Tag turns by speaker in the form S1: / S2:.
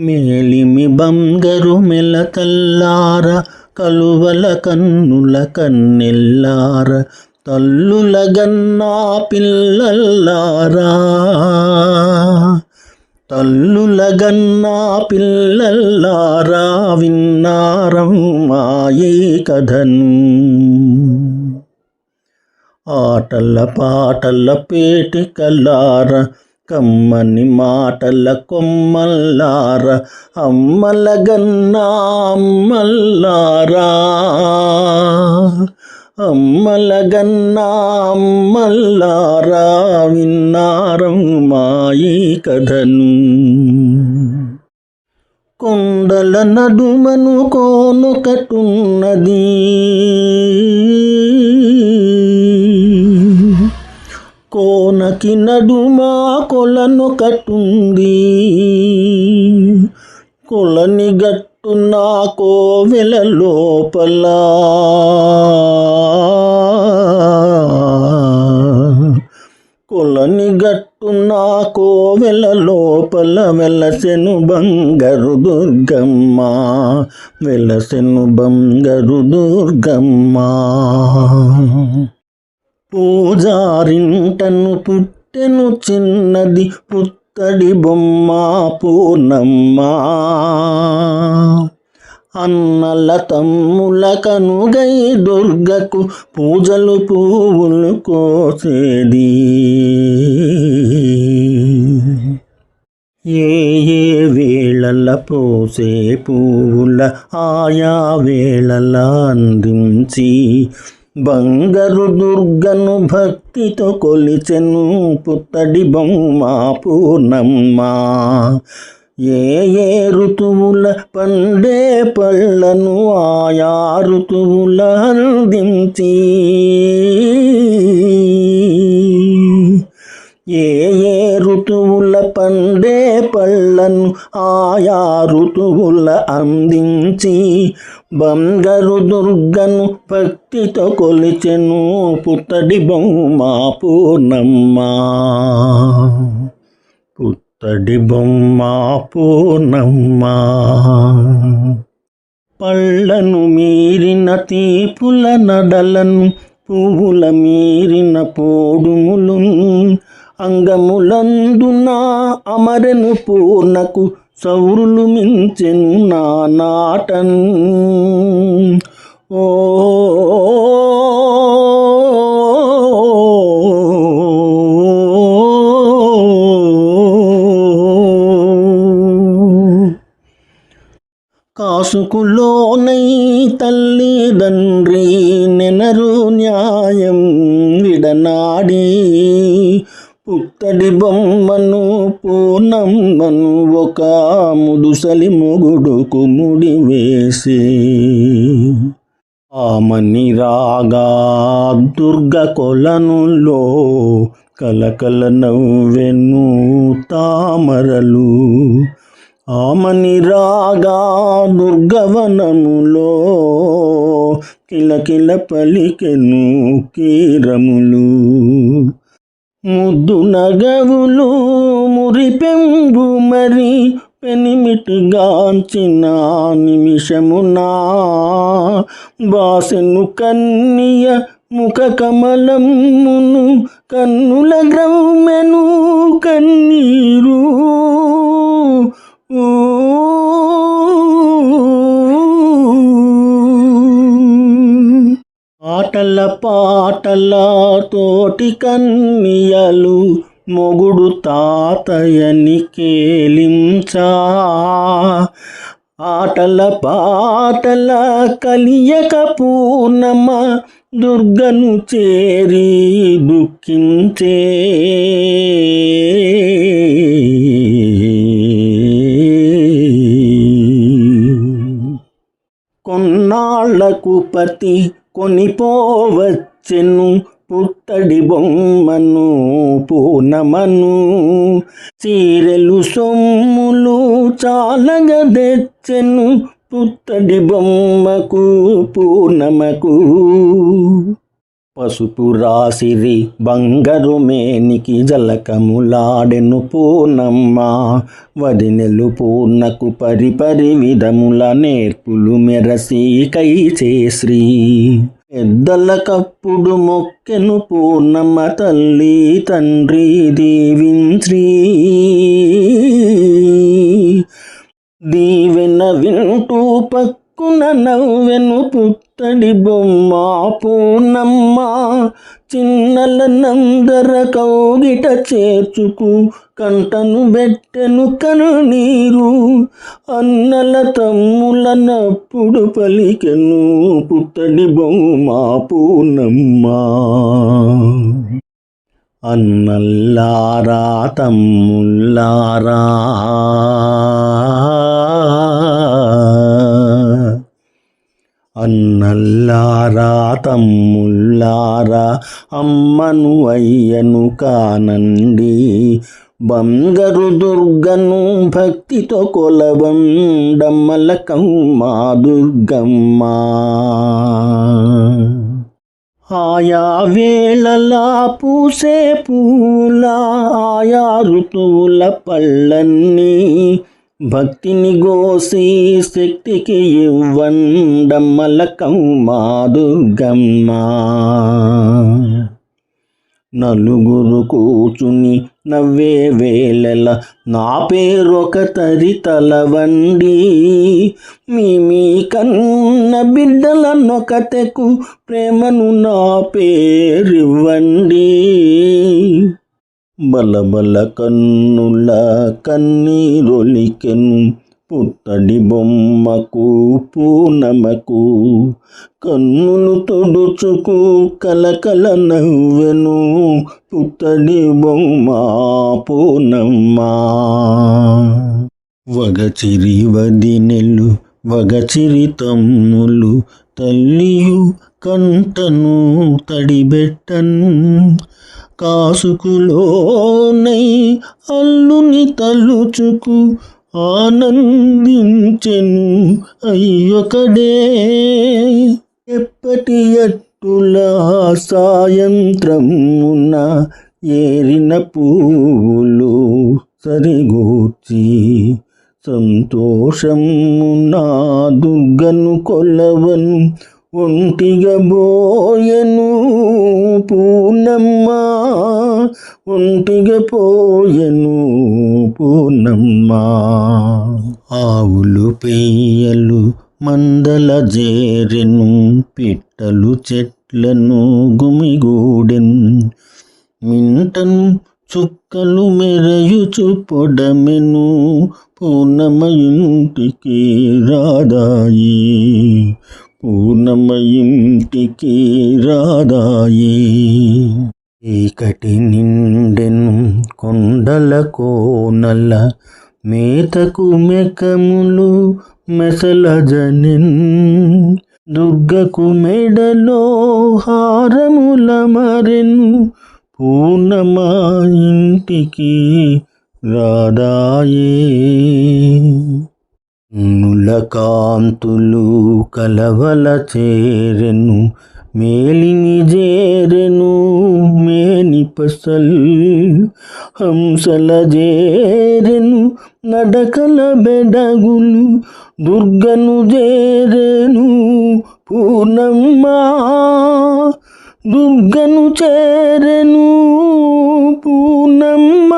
S1: మేలిమి బంగరు మెలకల్లార కలువల కన్నుల కన్నెల్లార తల్లుల గన్నా పిల్లల్లారా. తల్లుల గన్నా పిల్లల్లారా విన్నారం మాయే కథను. ఆటల పాటల పేటికల్లారా కమ్మని మాటల కొమ్మల్లార అమ్మల గన్నా అమ్మల్లారా అమ్మల గన్నా అమ్మల్లారా విన్నారం మాయి కథను. కొండల నడుమను కోనొకటున్నది. కోనకి నడుమా కొలనొకటుంది కొలని గట్టు నా కోవెల లోపల. కొలని గట్టు నా కోవెల లోపల వెలసెను బంగరు దుర్గమ్మ. వెలసెను బంగరు దుర్గమ్మ. పూజారింటను పుట్టెను చిన్నది పుత్తడి బొమ్మ పూర్ణమ్మ. అన్నల తమ్ముల కనుగై దుర్గకు పూజలు పువ్వులు కోసేది. ఏ ఏ వేళల పోసే పువ్వుల ఆయా వేళల అందించి బంగారు దుర్గను భక్తితో కొలిచెను పుత్తడి బొమ్మ పూర్ణమ్మ. ఏ ఏ ఋతువుల పండే పళ్ళను ఆయా ఋతువుల అందించి ఋతువుల పండే పళ్ళను ఆయా ఋతువుల అందించి బంగారు దుర్గను భక్తితో కొలిచెను పుత్తడి బొమ్మ పూర్ణమ్మ. పుత్తడి బొమ్మ పూర్ణమ్మ. పళ్ళను మీరిన తీపుల నడలను పువ్వుల మీరిన పోడుములు అంగములందున అమరెను పూర్ణకు సౌరులు మించెను నా నాటన్. ఓ కాసుకులోనై తల్లిదండ్రి నెనరు న్యాయం విడనాడి. పుత్తడి బొమ్మను పూనమ్మను ఒక ముదుసలి మొగుడుకు ముడి వేసి ఆమని రాగా దుర్గ కొలనులో కలకల నవ్వెను తామరలు. ఆమని రాగా దుర్గవనములో కిలకిల పలికెను కీరములు. ముద్దు నగవులు మురిపెంబు మరి పెనిమిటిగాంచిన నిమిషమునా బాసెను కన్నియ ముఖ కమలమును కన్నుల గ్రౌమెను కన్నీరు ఆటల పాటల తోటి కన్నియలు మొగుడు తాతయ్యని కేలించా. ఆటల పాటల కలియక పూర్ణమ దుర్గను చేరి దుఃఖించే. కొన్నాళ్ళకు పతి కొనిపోవచ్చెను పుత్తడి బొమ్మను పూనమను. చీరెలు సొమ్ములు చాలగ తెచ్చెను పుత్తడి బొమ్మకు పూనమకు. పసుపు రాసిరి బంగారు మేనికి జలకములాడెను పూర్ణమ్మ వదినెలు పూర్ణకు పరిపరి విధముల నేర్పులు మెరసి కై చేశ్రీ పెద్దల కప్పుడు మొక్కెను పూర్ణమ్మ తల్లి తండ్రి దీవింశ్రీ దీవెన వింటూ పక్కున నవ్వెను పుత్తడి బొమ్మ పూనమ్మ చిన్నల నందర కౌగిట చేర్చుకు కంటను బెట్టెను కను నీరు అన్నల తమ్ముల నప్పుడు పలికెను పుత్తడి బొమ్మ పూనమ్మ. అన్నల్లారా తమ్ముల్లారా అన్నల్లారా తమ్ముల్లారా అమ్మను అయ్యను కానండి. బంగరు దుర్గను భక్తితో కొలవండమ్మలకమ్మా దుర్గమ్మ. ఆయా వేళలా పూసే పూల ఆయా ఋతువుల పళ్ళన్నీ భక్తిని గోసి శక్తికి ఇవ్వండమ్మల దుర్గమ్మ నలుగురు కూచుని నవ్వే వేళల నా పేరొక తరి తలవండి. మీ మీ కన్న బిడ్డల నొకతెకు ప్రేమను నా పేరివ్వండి. బలబల కన్నుల కన్నీరొలికెను పుత్తడి బొమ్మకు పూనమకు కన్నులు తొడుచుకు కలకల నవ్వెను పుత్తడి బొమ్మ పూనమ్మ. వగచిరి వదినెలు వగచిరి తమ్ములు తల్లియు కంటను తడిబెట్టను కాసుకులోనై అల్లుని తలుచుకు ఆనందించెను అయ్యొకడే. ఎప్పటి ఎట్టుల సాయంత్రమున ఏరిన పూలు సరిగూర్చి సంతోషమున దుర్గను కొలవను ఒంటిగా బోయను పూర్ణమ్మా ఒంటిగా పోయెను పూర్ణమ్మ. ఆవులు పెయ్యలు మందల జేరెను పిట్టలు చెట్లను గుమిగూడెన్. మింటను చుక్కలు మెరయుచు పొడమెను పూర్ణమ ఇంటికి రాదాయి. పూర్ణమ ఇంటికి రాదాయి. చీకటి నిండెను కొండల కోనల మేతకు మెకములు మెసల జనిన్ దుర్గకు మెడలో హారముల మరెను పూర్ణమా ఇంటికి రాదాయే. నుల కాంతులు కలవల చేరెను మేలిమి జేరెను మేని పసల్ హంసల జేరెను నడకల బెడగులు దుర్గను జేరెను పూర్ణమ్మ దుర్గను చేరెను పూర్ణమ్మ.